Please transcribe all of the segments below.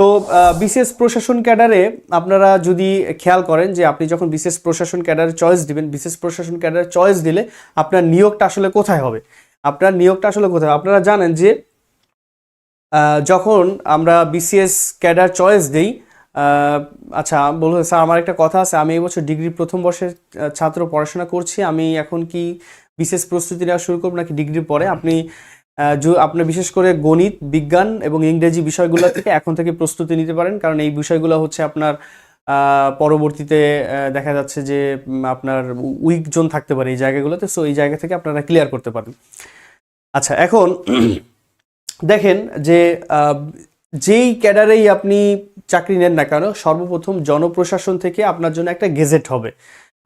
তো বিশেষ প্রশাসন ক্যাডারে আপনারা যদি খেয়াল করেন যে আপনি যখন বিশেষ প্রশাসন ক্যাডারে চয়েস দিবেন, বিশেষ প্রশাসন ক্যাডারে চয়েস দিলে আপনার নিয়োগটা আসলে কোথায় হবে? আপনার নিয়োগটা আসলে কোথায়? আপনারা জানেন যে যখন আমরা বিসিএস ক্যাডার চয়েস দিই আচ্ছা বলুন স্যার, আমার একটা কথা আছে। আমি এবছর বছর ডিগ্রি প্রথম বর্ষের ছাত্র পড়াশোনা করছি। আমি এখন কি বিশেষ প্রস্তুতি নেওয়া শুরু করব নাকি ডিগ্রির পরে? আপনি আহ, য- আপনি বিশেষ করে গণিত বিজ্ঞান এবং ইংরেজি বিষয়গুলো থেকে এখন থেকে প্রস্তুতি নিতে পারেন। কারণ এই বিষয়গুলো হচ্ছে আপনার পরবর্তীতে দেখা যাচ্ছে যে আপনার উইক জোন থাকতে পারে এই জায়গাগুলোতে। সো এই জায়গা থেকে আপনারা ক্লিয়ার করতে পারেন। আচ্ছা এখন দেখেন যে যেই ক্যাডারেই আপনি চাকরি নেন না কেন সর্বপ্রথম জনপ্রশাসন থেকে আপনার জন্য একটা গেজেট হবে।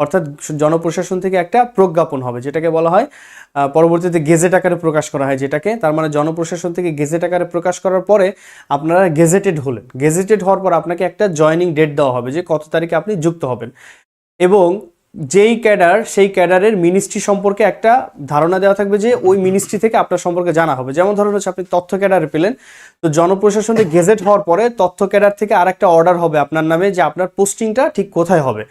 অর্থাৎ জনপ্রশাসন থেকে একটা প্রজ্ঞাপন হবে, যেটাকে বলা হয় পরবর্তীতে গেজেট আকারে প্রকাশ করা হয় যেটাকে। তার মানে জনপ্রশাসন থেকে গেজেট আকারে প্রকাশ করার পরে আপনারা গেজেটেড হলেন। গেজেটেড হওয়ার পর আপনাকে একটা জয়নিং ডেট দেওয়া হবে যে কত তারিখে আপনি যুক্ত হবেন। এবং যেই ক্যাডার, সেই ক্যাডারের মিনিস্ট্রি সম্পর্কে একটা ধারণা দেওয়া থাকবে যে ওই মিনিস্ট্রি থেকে আপনার সম্পর্কে জানা হবে। যেমন ধরুন হচ্ছে আপনি তথ্য ক্যাডারে পেলেন, তো জনপ্রশাসনে গেজেট হওয়ার পরে তথ্য ক্যাডার থেকে আরেকটা অর্ডার হবে আপনার নামে যে আপনার পোস্টিংটা ঠিক কোথায় হবে।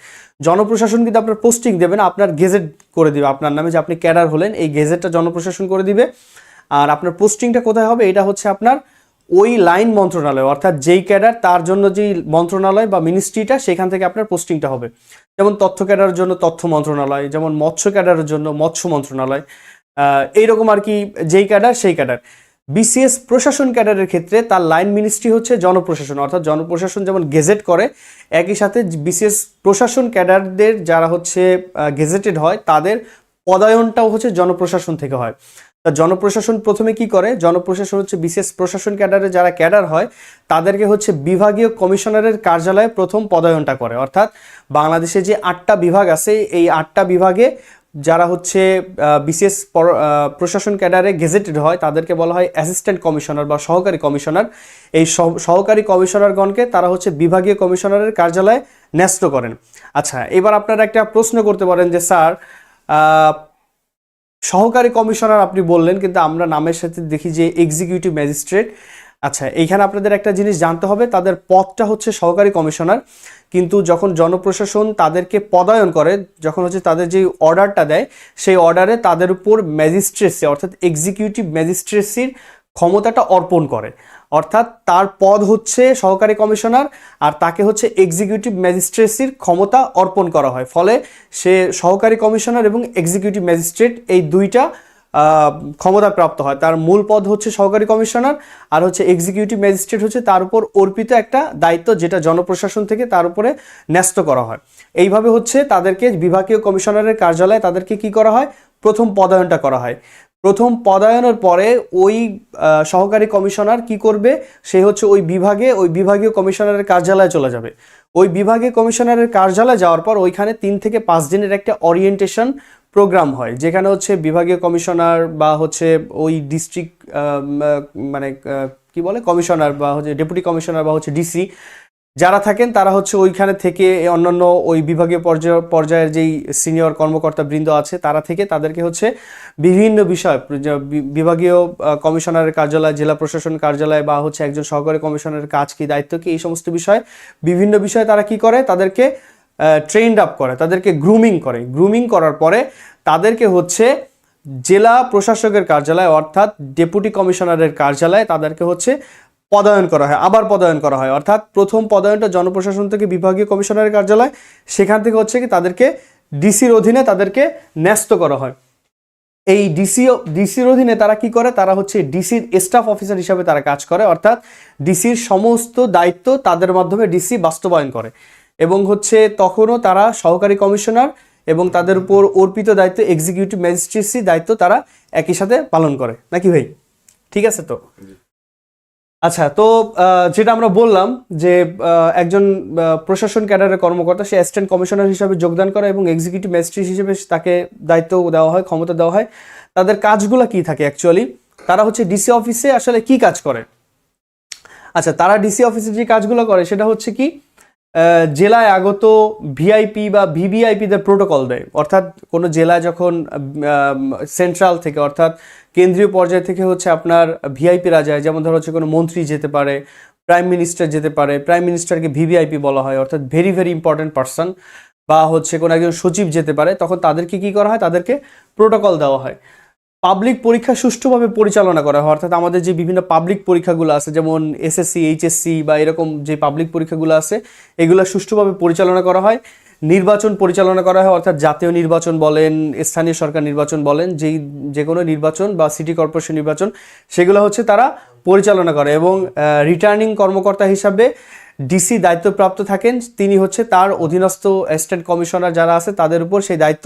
জনপ্রশাসন কিন্তু আপনার পোস্টিং দেবে না, আপনার গেজেট করে দিবে, আপনার নামে যে আপনি ক্যাডার হলেন, এই গেজেটটা জনপ্রশাসন করে দিবে। আর আপনার পোস্টিংটা কোথায় হবে, এটা হচ্ছে আপনার ওই লাইন মন্ত্রণালয়, অর্থাৎ যেই ক্যাডার তার জন্য যেই মন্ত্রণালয় বা মিনিস্ট্রিটা সেখান থেকে আপনার পোস্টিংটা হবে। যেমন তথ্য ক্যাডারের জন্য তথ্য মন্ত্রণালয়, যেমন মৎস্য ক্যাডারের জন্য মৎস্য মন্ত্রণালয় এইরকম আর কি যেই ক্যাডার, সেই ক্যাডার। বিসিএস প্রশাসন ক্যাডারের ক্ষেত্রে তার লাইন মিনিস্ট্রি হচ্ছে জনপ্রশাসন, অর্থাৎ জনপ্রশাসন যেমন গেজেট করে, একই সাথে বিসিএস প্রশাসন ক্যাডারদের যারা হচ্ছে গেজেটেড হয়, তাদের পদায়নটাও হচ্ছে জনপ্রশাসন থেকে হয়। তা জনপ্রশাসন প্রথমে কি করে? জনপ্রশাসন হচ্ছে বিশেষ প্রশাসন ক্যাডারে যারা ক্যাডার হয়, তাদেরকে হচ্ছে বিভাগীয় কমিশনারের কার্যালয়ে প্রথম পদায়নটা করে। অর্থাৎ বাংলাদেশে যে আটটা বিভাগ আছে, এই আটটা বিভাগে যারা হচ্ছে বিশেষ প্রশাসন ক্যাডারে গেজেটেড হয়, তাদেরকে বলা হয় অ্যাসিস্ট্যান্ট কমিশনার বা সহকারী কমিশনার। এই সহ- সহকারী কমিশনারগণকে তারা হচ্ছে বিভাগীয় কমিশনারের কার্যালয়ে ন্যস্ত করেন। আচ্ছা এবার আপনারা একটা প্রশ্ন করতে পারেন যে, স্যার সহকারী কমিশনার আপনি বললেন, কিন্তু আমরা নামের সাথে দেখি যে এক্সিকিউটিভ ম্যাজিস্ট্রেট আচ্ছা এইখানে আপনাদের একটা জিনিস জানতে হবে, তাদের পদটা হচ্ছে সহকারী কমিশনার। কিন্তু যখন জনপ্রশাসন তাদেরকে পদায়ন করে, যখন হচ্ছে তাদের যে অর্ডারটা দেয়, সেই অর্ডারে তাদের উপর ম্যাজিস্ট্রেসি অর্থাৎ এক্সিকিউটিভ ম্যাজিস্ট্রেসির ক্ষমতাটা অর্পণ করে। অর্থাৎ তার পদ হচ্ছে সহকারী কমিশনার আর তাকে হচ্ছে এক্সিকিউটিভ ম্যাজিস্ট্রেসির ক্ষমতা অর্পণ করা হয়। ফলে সে সহকারী কমিশনার এবং এক্সিকিউটিভ ম্যাজিস্ট্রেট এই দুইটা ক্ষমতা প্রাপ্ত হয়। তার মূল পদ হচ্ছে সহকারী কমিশনার আর হচ্ছে এক্সিকিউটিভ ম্যাজিস্ট্রেট হচ্ছে তার উপর অর্পিত একটা দায়িত্ব যেটা জনপ্রশাসন থেকে তার উপরে ন্যস্ত করা হয়। এইভাবে হচ্ছে তাদেরকে বিভাগীয় কমিশনারের কার্যালয়ে তাদেরকে কি করা হয়? প্রথম পদায়নটা করা হয়। প্রথম পদায়নের পরে ওই সহকারী কমিশনার কি করবে? সে হচ্ছে ওই বিভাগে, ওই বিভাগীয় কমিশনারের কার্যালয়ে চলে যাবে। ওই বিভাগীয় কমিশনারের কার্যালয়ে যাওয়ার পর ওইখানে তিন থেকে পাঁচ দিনের একটা ওরিয়েন্টেশন প্রোগ্রাম হয়, যেখানে হচ্ছে বিভাগীয় কমিশনার বা হচ্ছে ওই ডিস্ট্রিক্ট মানে কি বলে? কমিশনার বা হচ্ছে ডেপুটি কমিশনার বা হচ্ছে ডিসি যারা থাকেন, তারা হচ্ছে ওইখানে থেকে অন্যান্য ওই বিভাগীয় পর্যায়, পর্যায়ের যেই সিনিয়র কর্মকর্তা বৃন্দ আছে, তারা থেকে তাদেরকে হচ্ছে বিভিন্ন বিষয় বিভাগীয় কমিশনারের কার্যালয়, জেলা প্রশাসন কার্যালয় বা হচ্ছে একজন সহকারী কমিশনারের কাজ কি, দায়িত্ব কি, এই সমস্ত বিষয়, বিভিন্ন বিষয়ে তারা কি করে, তাদেরকে ট্রেন্ড আপ করে, তাদেরকে গ্রুমিং করে। গ্রুমিং করার পরে তাদেরকে হচ্ছে জেলা প্রশাসকের কার্যালয় অর্থাৎ ডেপুটি কমিশনারের কার্যালয়ে, তাদেরকে হচ্ছে পদায়ন করা হয়, আবার পদায়ন করা হয়। অর্থাৎ প্রথম পদায়নটা জনপ্রশাসন থেকে বিভাগীয় কমিশনারের কার্যালয়, সেখান থেকে হচ্ছে কি তাদেরকে ডিসির অধীনে তাদেরকে ন্যস্ত করা হয়। এই ডিসি, ডিসির অধীনে তারা কি করে? তারা হচ্ছে ডিসির স্টাফ অফিসার হিসাবে তারা কাজ করে, অর্থাৎ ডিসির সমস্ত দায়িত্ব তাদের মাধ্যমে ডিসি বাস্তবায়ন করে। এবং হচ্ছে তখনও তারা সহকারী কমিশনার এবং তাদের উপর অর্পিত দায়িত্ব এক্সিকিউটিভ ম্যাজিস্ট্রেসি দায়িত্ব তারা একই সাথে পালন করে। নাকি ভাই? ঠিক আছে তো? আচ্ছা তো যেটা আমরা বললাম যে একজন প্রশাসন ক্যাডারের কর্মকর্তা, সে অ্যাসিস্ট্যান্ট কমিশনার হিসাবে যোগদান করে এবং এক্সিকিউটিভ ম্যাজিস্ট্রেট হিসেবে তাকে দায়িত্ব দেওয়া হয়, ক্ষমতা দেওয়া হয়। তাদের কাজগুলো কি থাকে অ্যাকচুয়ালি তারা হচ্ছে ডিসি অফিসে আসলে কি কাজ করে? আচ্ছা তারা ডিসি অফিসে যে কাজগুলো করে, সেটা হচ্ছে কি? জেলায় আগত ভিআইপি বা ভিভিআইপিদের প্রোটোকল দেয়। অর্থাৎ কোনো জেলায় যখন সেন্ট্রাল থেকে, অর্থাৎ কেন্দ্রীয় পর্যায় থেকে হচ্ছে আপনার ভিআইপিরা যায়, যেমন ধরো হচ্ছে কোনো মন্ত্রী যেতে পারে প্রাইম মিনিস্টার যেতে পারে প্রাইম মিনিস্টারকে ভিভিআইপি বলা হয়, অর্থাৎ ভেরি ভেরি ইম্পর্ট্যান্ট পার্সন বা হচ্ছে কোনো একজন সচিব যেতে পারে, তখন তাদেরকে কি করা হয়? তাদেরকে প্রোটোকল দেওয়া হয়। পাবলিক পরীক্ষা সুষ্ঠুভাবে পরিচালনা করা হয়, অর্থাৎ আমাদের যে বিভিন্ন পাবলিক পরীক্ষাগুলো আছে, যেমন এসএসসি এইচএসসি বা এরকম যে পাবলিক পরীক্ষাগুলো আছে, এগুলো সুষ্ঠুভাবে পরিচালনা করা হয়। নির্বাচন পরিচালনা করা হয়, অর্থাৎ জাতীয় নির্বাচন বলেন, স্থানীয় সরকার নির্বাচন বলেন, যেই যে কোনো নির্বাচন বা সিটি কর্পোরেশন নির্বাচন, সেগুলো হচ্ছে তারা পরিচালনা করে এবং রিটার্নিং কর্মকর্তা হিসাবে ডিসি দায়িত্বপ্রাপ্ত থাকেন। তিনি হচ্ছে তার অধীনস্থ অ্যাসিস্ট্যান্ট কমিশনার যারা আছে, তাদের উপর সেই দায়িত্ব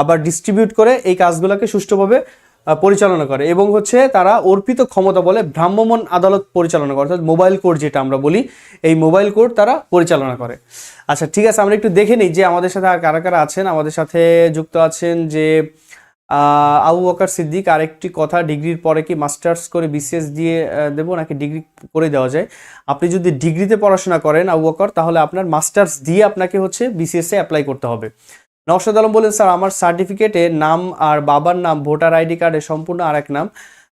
আবার ডিস্ট্রিবিউট করে এই কাজগুলোকে সুষ্ঠুভাবে পরিচালনা করে এবং হচ্ছে তারা অর্পিত ক্ষমতা বলে ভ্রাম্যমাণ আদালত পরিচালনা করে, অর্থাৎ মোবাইল কোর্ট যেটা আমরা বলি, এই মোবাইল কোর্ট তারা পরিচালনা করে। আচ্ছা ঠিক আছে, আমরা একটু দেখে নিই যে আমাদের সাথে আর কারা কারা আছেন। আমাদের সাথে যুক্ত আছেন যে আবু বকর সিদ্দিক, আরেকটি কথা, ডিগ্রির পরে কি মাস্টার্স করে বিসিএস দিয়ে দেবো নাকি ডিগ্রি করে দেওয়া যায়? আপনি যদি ডিগ্রিতে পড়াশোনা করেন আবু বকর, তাহলে আপনার মাস্টার্স দিয়ে আপনাকে হচ্ছে বিসিএস অ্যাপ্লাই করতে হবে। নওশাদ আলম বলেন স্যার আমার সার্টিফিকেটে নাম আর বাবার নাম ভোটার আইডি কার্ডে সম্পূর্ণ আরেক নাম।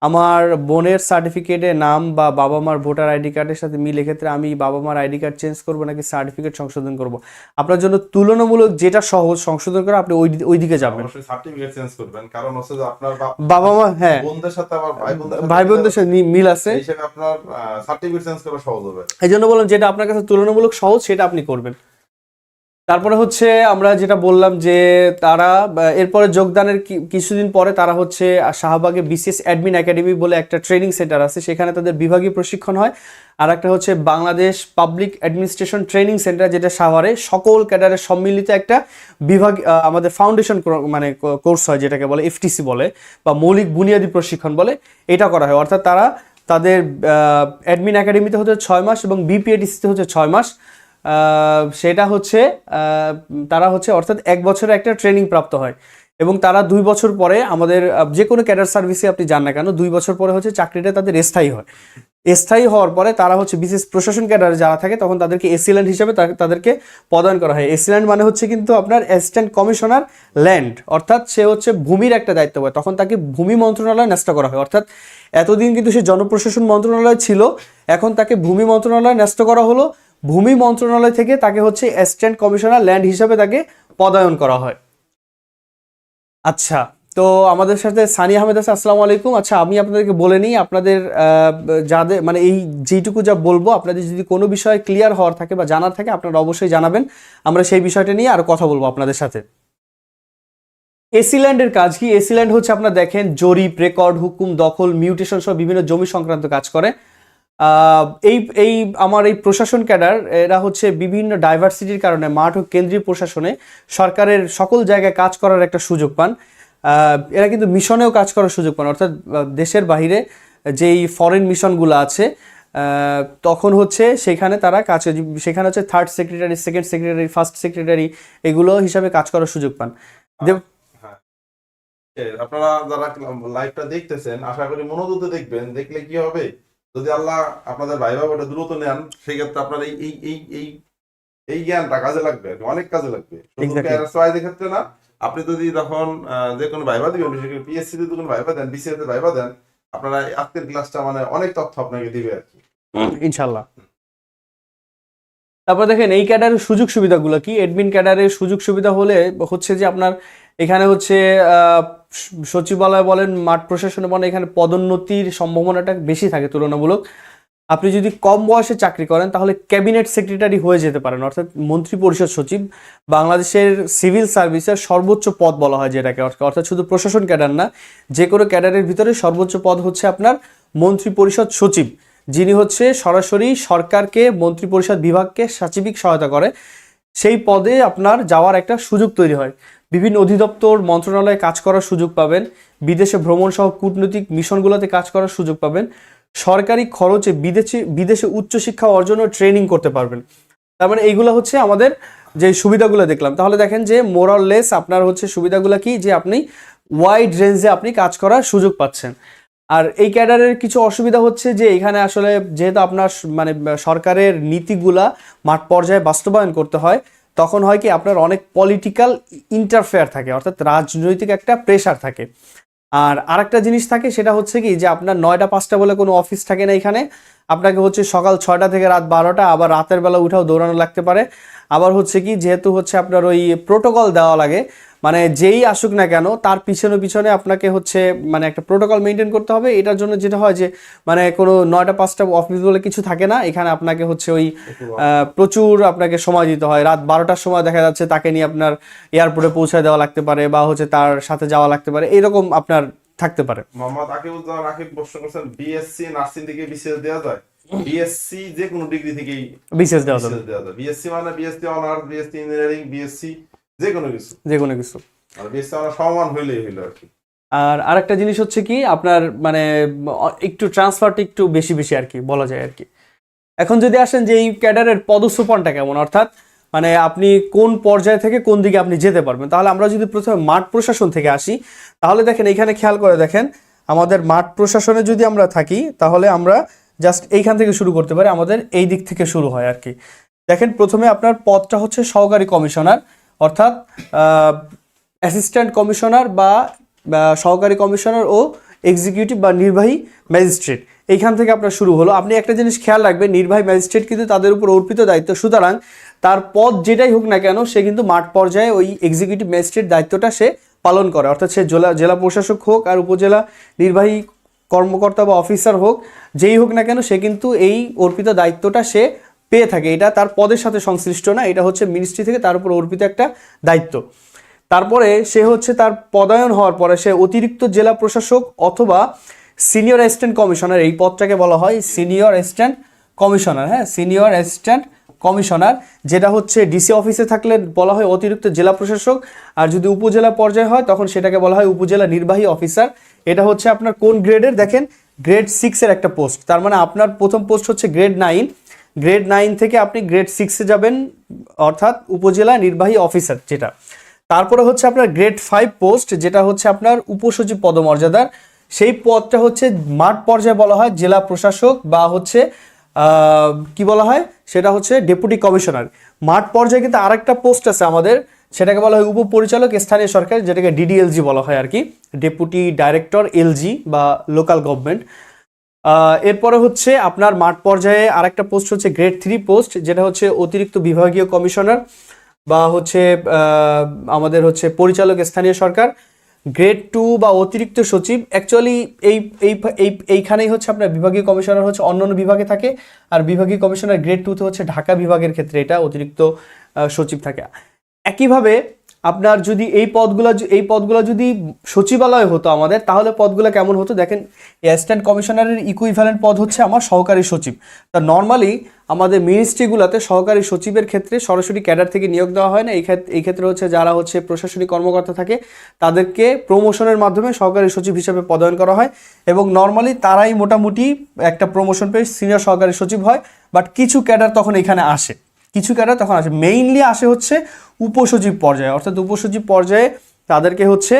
আমার বোনের সার্টিফিকেটে নাম বা বাবা মার ভোটার আইডি কার্ডের সাথে মিল এক্ষেত্রে আমি বাবা মার আইডি কার্ড চেঞ্জ করব নাকি সার্টিফিকেট সংশোধন করব? আপনার জন্য তুলনামূলক যেটা সহজ সংশোধন করে আপনি ওই ওই দিকে যাবেন। সার্টিফিকেট চেঞ্জ করবেন। কারণ হচ্ছে যে আপনার বাবা মা হ্যাঁ। বোনদের সাথে আবার ভাই বোনদের সাথে ভাই বোনদের সাথে মিল আছে। হিসেবে আপনার সার্টিফিকেট চেঞ্জ করা সহজ হবে। এই জন্য বললাম যেটা আপনার কাছে তুলনামূলক সহজ সেটা আপনি করবেন। তারপরে হচ্ছে আমরা যেটা বললাম যে তারা এরপরে যোগদানের কিছুদিন পরে তারা হচ্ছে শাহবাগে বিসিএস অ্যাডমিন একাডেমি বলে একটা ট্রেনিং সেন্টার আছে, সেখানে তাদের বিভাগীয় প্রশিক্ষণ হয়। আর একটা হচ্ছে Bangladesh public administration training centre যেটা সাভারে, সকল ক্যাডারের সম্মিলিত একটা বিভাগ আমাদের ফাউন্ডেশন মানে কোর্স হয় যেটাকে বলে এফটিসি বলে, বা মৌলিক বুনিয়াদী প্রশিক্ষণ বলে এটা করা হয়। অর্থাৎ তারা তাদের অ্যাডমিন একাডেমিতে হচ্ছে ছয় মাস এবং বিপিএডিসিতে হচ্ছে ছয় মাস। সেটা হচ্ছে তারা হচ্ছে অর্থাৎ এক বছরে একটা ট্রেনিং প্রাপ্ত হয়। এবং তারা দুই বছর পরে আমাদের যে কোনো ক্যাডার সার্ভিসে আপনি যান না কেন, দুই বছর পরে হচ্ছে চাকরিটা তাদের স্থায়ী হয়। স্থায়ী হওয়ার পরে তারা হচ্ছে বিশেষ প্রশাসন ক্যাডারে যারা থাকে তখন তাদেরকে এসিল্যান্ড হিসেবে তাদেরকে প্রদান করা হয়। এসিল্যান্ড মানে হচ্ছে কিন্তু আপনার অ্যাসিস্ট্যান্ট কমিশনার ল্যান্ড অর্থাৎ সে হচ্ছে ভূমির একটা দায়িত্ব পায়। তখন তাকে ভূমি মন্ত্রণালয় ন্যস্ত করা হয়। অর্থাৎ এতদিন কিন্তু সে জনপ্রশাসন মন্ত্রণালয় ছিল, এখন তাকে ভূমি মন্ত্রণালয় ন্যস্ত করা হলো। ভূমি মন্ত্রণালয় থেকে তাকে হচ্ছে অ্যাসিস্ট্যান্ট কমিশনার ল্যান্ড হিসাবে তাকে পদায়ন করা হয়। আচ্ছা তো আমাদের সাথে সানি আহমেদ আছে, আসসালামু আলাইকুম। আচ্ছা আমি আপনাদেরকে বলে নিই, আপনাদের যাদের মানে এই যেইটুকু যা বলব, আপনাদের যদি কোনো বিষয়ে ক্লিয়ার হওয়ার থাকে বা জানার থাকে, আপনারা অবশ্যই জানাবেন। আমরা সেই বিষয়টা নিয়ে আরও কথা বলব আপনাদের সাথে। এসিল্যান্ডের কাজ কি? এসিল্যান্ড হচ্ছে, আপনারা দেখেন, জরিপ, রেকর্ড, হুকুম, দখল, মিউটেশন সহ বিভিন্ন জমি সংক্রান্ত কাজ করে। এই এই আমার এই প্রশাসন ক্যাডার এরা হচ্ছে বিভিন্ন ডাইভার্সিটির কারণে মাঠ ও কেন্দ্রীয় প্রশাসনে সরকারের সকল জায়গায় কাজ করার একটা সুযোগ পান। এরা কিন্তু মিশনেও কাজ করার সুযোগ পান। অর্থাৎ দেশের বাইরে যেই ফরেন মিশনগুলো আছে তখন হচ্ছে সেখানে তারা কাজ সেখানে হচ্ছে third secretary second secretary first secretary এগুলো হিসাবে কাজ করার সুযোগ পান। দেব- হ্যাঁ। আপনারা যারা লাইভটা দেখতেছেন আশা করি মনোযোগ দেখবেন। দেখলে কি হবে? যদি আল্লাহ আপনাদের ভাই বাবাটা দ্রুত নেন সেক্ষেত্রে আপনার এই এই এই এই এই জ্ঞানটা কাজে লাগবে অনেক কাজে লাগবে। ক্ষেত্রে না আপনি যদি তখন যে কোনো ভাইবা দিবেন বিশেষ করে পিএসসি তে কোনো ভাইবা দেন বিসিএস তে ভাইবা দেন আপনারা আজকের ক্লাসটা মানে অনেক তথ্য আপনাকে দিবে আর কি। ইনশাল্লাহ তারপর দেখেন এই ক্যাডারের সুযোগ সুবিধাগুলো কি? এডমিন ক্যাডারের সুযোগ সুবিধা হলে হচ্ছে যে আপনার এখানে হচ্ছে সচিবালয় বলেন, মাঠ প্রশাসনে বলেন, এখানে পদোন্নতির সম্ভাবনাটা বেশি থাকে তুলনামূলক। আপনি যদি কম বয়সে চাকরি করেন, তাহলে ক্যাবিনেট সেক্রেটারি হয়ে যেতে পারেন, অর্থাৎ মন্ত্রী পরিষদ সচিব। বাংলাদেশের সিভিল সার্ভিসের সর্বোচ্চ পদ বলা হয় যেটাকে অর্থাৎ শুধু প্রশাসন ক্যাডার না, যে কোনো ক্যাডারের ভিতরে সর্বোচ্চ পদ হচ্ছে আপনার মন্ত্রী পরিষদ সচিব, যিনি হচ্ছে সরাসরি সরকারকে মন্ত্রী পরিষদ বিভাগকে সাচিবিক সহায়তা করে। সেই পদে আপনার যাওয়ার একটা সুযোগ তৈরি হয়। বিভিন্ন অধিদপ্তর, মন্ত্রণালয়ে কাজ করার সুযোগ পাবেন। বিদেশে ভ্রমণ সহ কূটনৈতিক মিশনগুলোতে কাজ করার সুযোগ পাবেন। সরকারি খরচে বিদেশে বিদেশে উচ্চশিক্ষা অর্জন ও ট্রেনিং করতে পারবেন। তার মানে এইগুলো হচ্ছে আমাদের যে সুবিধাগুলো দেখলাম। তাহলে দেখেন যে মোরাললেস আপনার হচ্ছে সুবিধাগুলো কি? যে আপনি ওয়াইড রেঞ্জে আপনি কাজ করার সুযোগ পাচ্ছেন। আর এই ক্যাডারের কিছু অসুবিধা হচ্ছে যে এখানে আসলে যেহেতু আপনার মানে সরকারের নীতিগুলা মাঠ পর্যায়ে বাস্তবায়ন করতে হয় তখন হয় কি আপনার অনেক পলিটিক্যাল ইন্টারফেয়ার থাকে, অর্থাৎ রাজনৈতিক একটা প্রেশার থাকে। আর আরেকটা জিনিস থাকে, সেটা হচ্ছে কি যে আপনার নয়টা, পাঁচটা বলে কোনো অফিস থাকে না এখানে। আপনাকে হচ্ছে সকাল ছয়টা থেকে রাত বারোটা, আবার রাতের বেলা উঠাও দৌড়ানো লাগতে পারে। আবার হচ্ছে কি, যেহেতু হচ্ছে আপনার ওই প্রোটোকল দেওয়া লাগে মানে যেই আসুক না কেন তার পিছনে পিছনে আপনাকে হচ্ছে মানে একটা প্রোটোকল মেনটেন করতে হবে। এটার জন্য যেটা হয় যে মানে কোনো নয়টা পাঁচটা অফিস বলে কিছু থাকে না। এখানে আপনাকে হচ্ছে ওই প্রচুর আপনাকে সময় দিতে হয়। রাত বারোটার সময় দেখা যাচ্ছে তাকে নিয়ে আপনার এয়ারপোর্টে পৌঁছায় দেওয়া লাগতে পারে বা হচ্ছে তার সাথে যাওয়া লাগতে পারে। এরকম আপনার থাকতে পারে। মোহাম্মদ আকিবুজ্জামান আকিব প্রশ্ন করছেন বিএসসি নার্সিং থেকে বিসিএস দেওয়া যায়? বিএসসি যে কোনো ডিগ্রি থেকেই বিসিএস দেওয়া যায়। বিএসসি মানে BSc honours BSc engineering BSc যে কোনো কিছু। যে কোনো কিছু। আর অনার্স সমান হইলেই হইল আর কি। আর আরেকটা জিনিস হচ্ছে কি আপনার মানে একটু ট্রান্সফারটা একটু বেশি বেশি আর কি বলা যায় আর কি। এখন যদি আসেন যে এই ক্যাডারের পদসোপানটা কেমন অর্থাৎ মানে আপনি কোন পর্যায় থেকে কোন দিকে আপনি যেতে পারবেন তাহলে আমরা যদি প্রথমে মাঠ প্রশাসন থেকে আসি তাহলে দেখেন এখানে খেয়াল করে দেখেন আমাদের মাঠ প্রশাসনে যদি আমরা থাকি তাহলে আমরা জাস্ট এইখান থেকে শুরু করতে পারি আমাদের এই দিক থেকে শুরু হয় আর কি। দেখেন প্রথমে আপনার পদটা হচ্ছে সহকারী কমিশনার অর্থাৎ অ্যাসিস্ট্যান্ট কমিশনার বা সহকারী কমিশনার ও এক্সিকিউটিভ বা নির্বাহী ম্যাজিস্ট্রেট এইখান থেকে আপনার শুরু হলো। আপনি একটা জিনিস খেয়াল রাখবেন, নির্বাহী ম্যাজিস্ট্রেট কিন্তু তাদের উপর অর্পিত দায়িত্ব। সুতরাং তার পদ যেটাই হোক না কেন, সে কিন্তু মাঠ পর্যায়ে ওই এক্সিকিউটিভ ম্যাজিস্ট্রেট দায়িত্বটা সে পালন করে। অর্থাৎ সে জেলা জেলা প্রশাসক হোক আর উপজেলা নির্বাহী কর্মকর্তা বা অফিসার হোক, যেই হোক না কেন, সে কিন্তু এই অর্পিত দায়িত্বটা সে পেয়ে থাকে। এটা তার পদের সাথে সংশ্লিষ্ট না, এটা হচ্ছে মিনিস্ট্রি থেকে তার উপর অর্পিত একটা দায়িত্ব। তারপরে সে হচ্ছে তার পদায়ন হওয়ার পরে সে অতিরিক্ত জেলা প্রশাসক অথবা সিনিয়র অ্যাসিস্ট্যান্ট কমিশনার এই পদটাকে বলা হয় সিনিয়র অ্যাসিস্ট্যান্ট কমিশনার হ্যাঁ? সিনিয়র অ্যাসিস্ট্যান্ট কমিশনার যেটা হচ্ছে ডিসি অফিসে থাকলে বলা হয় অতিরিক্ত জেলা প্রশাসক, আর যদি উপজেলা পর্যায়ে হয়, তখন সেটাকে বলা হয় উপজেলা নির্বাহী অফিসার এটা হচ্ছে আপনার কোন গ্রেডের দেখেন গ্রেড সিক্সের একটা পোস্ট তার মানে আপনার প্রথম পোস্ট হচ্ছে গ্রেড নাইন গ্রেড নাইন থেকে আপনি গ্রেড সিক্সে যাবেন, অর্থাৎ উপজেলা নির্বাহী অফিসার যেটা। তারপরে হচ্ছে আপনার গ্রেড ফাইভ পোস্ট যেটা হচ্ছে আপনার উপসচিব পদমর্যাদার। সেই পদটা হচ্ছে মাঠ পর্যায়ে বলা হয় জেলা প্রশাসক বা হচ্ছে কি বলা হয়? সেটা হচ্ছে ডেপুটি কমিশনার মাঠ পর্যায়ে কিন্তু আরেকটা পোস্ট আছে আমাদের, সেটাকে বলা হয় উপপরিচালক স্থানীয় সরকার, যেটাকে ডিডিএলজি বলা হয় আর কি। ডেপুটি ডাইরেক্টর এলজি বা লোকাল গভর্নমেন্ট এরপরে হচ্ছে আপনার মাঠ পর্যায়ে আরেকটা পোস্ট হচ্ছে গ্রেড থ্রি পোস্ট যেটা হচ্ছে অতিরিক্ত বিভাগীয় কমিশনার বা হচ্ছে আমাদের হচ্ছে পরিচালক স্থানীয় সরকার। গ্রেড টু বা অতিরিক্ত সচিব অ্যাকচুয়ালি এই এই এই, এইখানেই হচ্ছে আপনার বিভাগীয় কমিশনার হচ্ছে অন্য অন্য বিভাগে থাকে, আর বিভাগীয় কমিশনার গ্রেড টুতে হচ্ছে ঢাকা বিভাগের ক্ষেত্রে এটা অতিরিক্ত সচিব থাকে। একইভাবে আপনার যদি এই পদগুলো এই পদগুলো যদি সচিবালয় হতো আমাদের, তাহলে পদগুলো কেমন হতো? দেখেন অ্যাসিস্ট্যান্ট কমিশনারের ইকুইভ্যালেন্ট পদ হচ্ছে আমার সহকারী সচিব। তা নর্মালি আমাদের মিনিস্ট্রিগুলোতে সহকারী সচিবের ক্ষেত্রে সরাসরি ক্যাডার থেকে নিয়োগ দেওয়া হয় না। এই ক্ষেত্রে এই ক্ষেত্রে হচ্ছে যারা হচ্ছে প্রশাসনিক কর্মকর্তা থাকে, তাদেরকে প্রমোশনের মাধ্যমে সহকারী সচিব হিসেবে পদায়ন করা হয় এবং নর্মালি তারাই মোটামুটি একটা প্রমোশন পেয়ে সিনিয়র সহকারী সচিব হয়। বাট কিছু ক্যাডার তখন এখানে আসে। কিছু ক্যাডার তখন আসে। মেইনলি আসে হচ্ছে উপসচিব পর্যায়ে, অর্থাৎ উপসচিব পর্যায়ে তাদেরকে হচ্ছে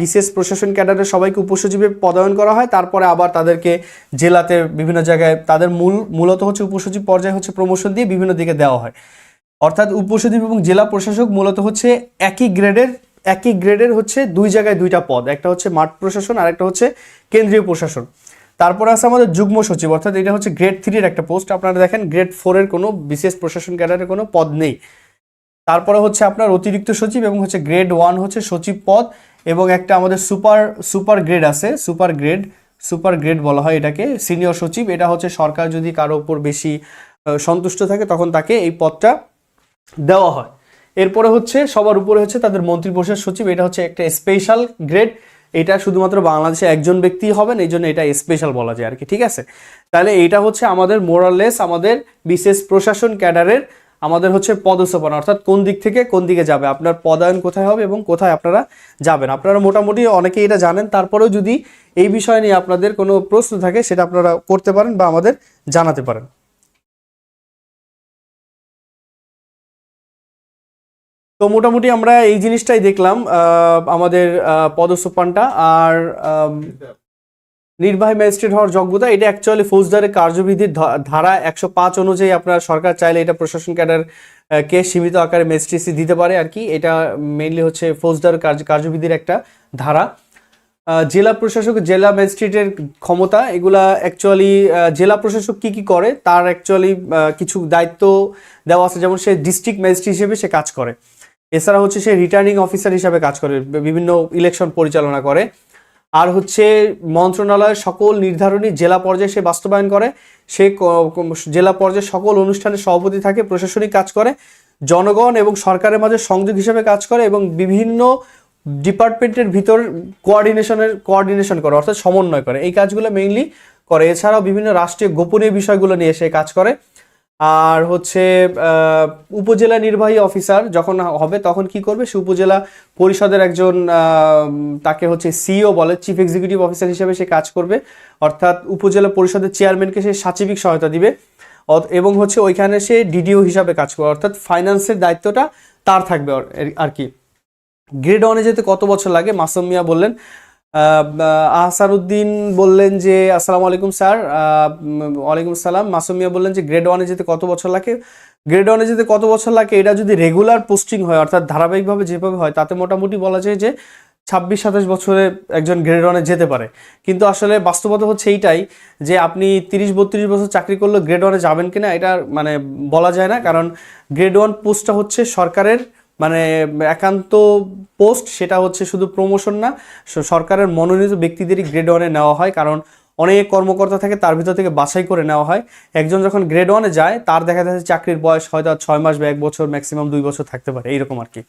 বিশেষ প্রশাসন ক্যাডারের সবাইকে উপসচিবে পদায়ন করা হয়। তারপরে আবার তাদেরকে জেলাতে বিভিন্ন জায়গায় তাদের মূল, মূলত হচ্ছে উপসচিব পর্যায়ে হচ্ছে প্রমোশন দিয়ে বিভিন্ন দিকে দেওয়া হয়। অর্থাৎ উপসচিব এবং জেলা প্রশাসক মূলত হচ্ছে একই গ্রেডের একই গ্রেডের হচ্ছে দুই জায়গায় দুইটা পদ। একটা হচ্ছে মাঠ প্রশাসন আর একটা হচ্ছে কেন্দ্রীয় প্রশাসন। তারপরে আছে আমাদের যুগ্ম সচিব, অর্থাৎ এটা হচ্ছে গ্রেড থ্রির একটা পোস্ট আপনারা দেখেন গ্রেড ফোরের কোনো বিশেষ প্রশাসন ক্যাডারের কোনো পদ নেই। তারপরে হচ্ছে আপনার অতিরিক্ত সচিব এবং হচ্ছে গ্রেড ওয়ান হচ্ছে সচিব পদ এবং একটা আমাদের সুপার সুপার গ্রেড আছে সুপার গ্রেড সুপার গ্রেড বলা হয় এটাকে সিনিয়র সচিব। এটা হচ্ছে সরকার যদি কারও উপর বেশি সন্তুষ্ট থাকে তখন তাকে এই পদটা দেওয়া হয়। এরপরে হচ্ছে সবার উপরে হচ্ছে তাদের মন্ত্রিপরিষদ সচিব। এটা হচ্ছে একটা স্পেশাল গ্রেড এটা শুধুমাত্র বাংলাদেশে একজন ব্যক্তি হবেন, এই জন্য এটা স্পেশাল বলা যায় আর কি, ঠিক আছে? তাহলে এটা হচ্ছে আমাদের মোরাললেস আমাদের বিশেষ প্রশাসন ক্যাডারের আমাদের হচ্ছে পদস্থাপনা অর্থাৎ কোন দিক থেকে কোন দিকে যাবে, আপনার পদায়ন কোথায় হবে এবং কোথায় আপনারা যাবেন। আপনারা মোটামুটি অনেকেই এটা জানেন, তারপরেও যদি এই বিষয় নিয়ে আপনাদের কোনো প্রশ্ন থাকে, সেটা আপনারা করতে পারেন বা আমাদের জানাতে পারেন। তো মোটামুটি আমরা এই জিনিসটাই দেখলাম আমাদের পদসোপানটা আর নির্বাহী ম্যাজিস্ট্রেট হওয়ার যোগ্যতা, এটা অ্যাকচুয়ালি ফৌজদারের কার্যবিধির ধারা একশো পাঁচ অনুযায়ী আপনার সরকার চাইলে এটা প্রশাসন ক্যাডার কে সীমিত আকারে ম্যাজিস্ট্রেসি দিতে পারে আর কি। এটা মেইনলি হচ্ছে ফৌজদার কার্য, কার্যবিধির একটা ধারা। জেলা প্রশাসক, জেলা ম্যাজিস্ট্রেটের ক্ষমতা, এগুলা অ্যাকচুয়ালি জেলা প্রশাসক কি কি করে, তার অ্যাকচুয়ালি কিছু দায়িত্ব দেওয়া আছে। যেমন সে ডিস্ট্রিক্ট ম্যাজিস্ট্রেট হিসেবে সে কাজ করে। এছাড়া হচ্ছে সে রিটার্নিং অফিসার হিসাবে কাজ করে, বিভিন্ন ইলেকশন পরিচালনা করে। আর হচ্ছে মন্ত্রণালয়ের সকল নির্ধারণী জেলা পর্যায়ে সে বাস্তবায়ন করে, সে জেলা পর্যায়ে সকল অনুষ্ঠানে সভাপতি থাকে, প্রশাসনিক কাজ করে, জনগণ এবং সরকারের মাঝে সংযোগ হিসেবে কাজ করে এবং বিভিন্ন ডিপার্টমেন্টের ভিতর কোঅর্ডিনেশনের, কোঅর্ডিনেশন করে, অর্থাৎ সমন্বয় করে। এই কাজগুলো মেইনলি করে। এছাড়াও বিভিন্ন রাষ্ট্রীয় গোপনীয় বিষয়গুলো নিয়ে সে কাজ করে। আর হচ্ছে উপজেলা নির্বাহী অফিসার যখন হবে তখন কি করবে? সে উপজেলা পরিষদের একজন তাকে হচ্ছে সিও বলে চিফ এক্সিকিউটিভ অফিসার হিসেবে সে কাজ করবে। অর্থাৎ উপজেলা পরিষদের চেয়ারম্যানকে সে সাচিবিক সহায়তা দিবে। এবং হচ্ছে ওইখানে সে ডিডিও হিসাবে কাজ করবে। অর্থাৎ ফাইন্যান্সের দায়িত্বটা তার থাকবে আর কি। গ্রেড ওয়ানে যেতে কত বছর লাগে? মাসুম মিয়া বললেন আহসারউদ্দিন বললেন যে, আসসালামু আলাইকুম স্যার। ওয়ালাইকুম আসসালাম। মাসুমিয়া বললেন যে গ্রেড ওয়ানে যেতে কত বছর লাগে? গ্রেড ওয়ানে যেতে কত বছর লাগে? এটা যদি রেগুলার পোস্টিং হয়, অর্থাৎ ধারাবাহিকভাবে যেভাবে হয়, তাতে মোটামুটি বলা যায় যে, ছাব্বিশ, সাতাশ বছরে একজন গ্রেড ওয়ানে যেতে পারে। কিন্তু আসলে বাস্তবতা হচ্ছে এইটাই যে, আপনি তিরিশ, বত্রিশ বছর চাকরি করলে গ্রেড ওয়ানে যাবেন কিনা, এটা মানে বলা যায় না। কারণ গ্রেড ওয়ান পোস্টটা হচ্ছে সরকারের মানে একান্ত পোস্ট, সেটা হচ্ছে শুধু প্রমোশন না সরকারের মনোনীত ব্যক্তিদেরই গ্রেড ওয়ানে নেওয়া হয়, কারণ অনেক কর্মকর্তা থাকে তার ভিতর থেকে বাছাই করে নেওয়া হয়। একজন যখন গ্রেড ওয়ানে যায়, তার দেখা যাচ্ছে চাকরির বয়স হয়তো ছয় মাস বা এক বছর ম্যাক্সিমাম দুই বছর থাকতে পারে, এইরকম আর কি।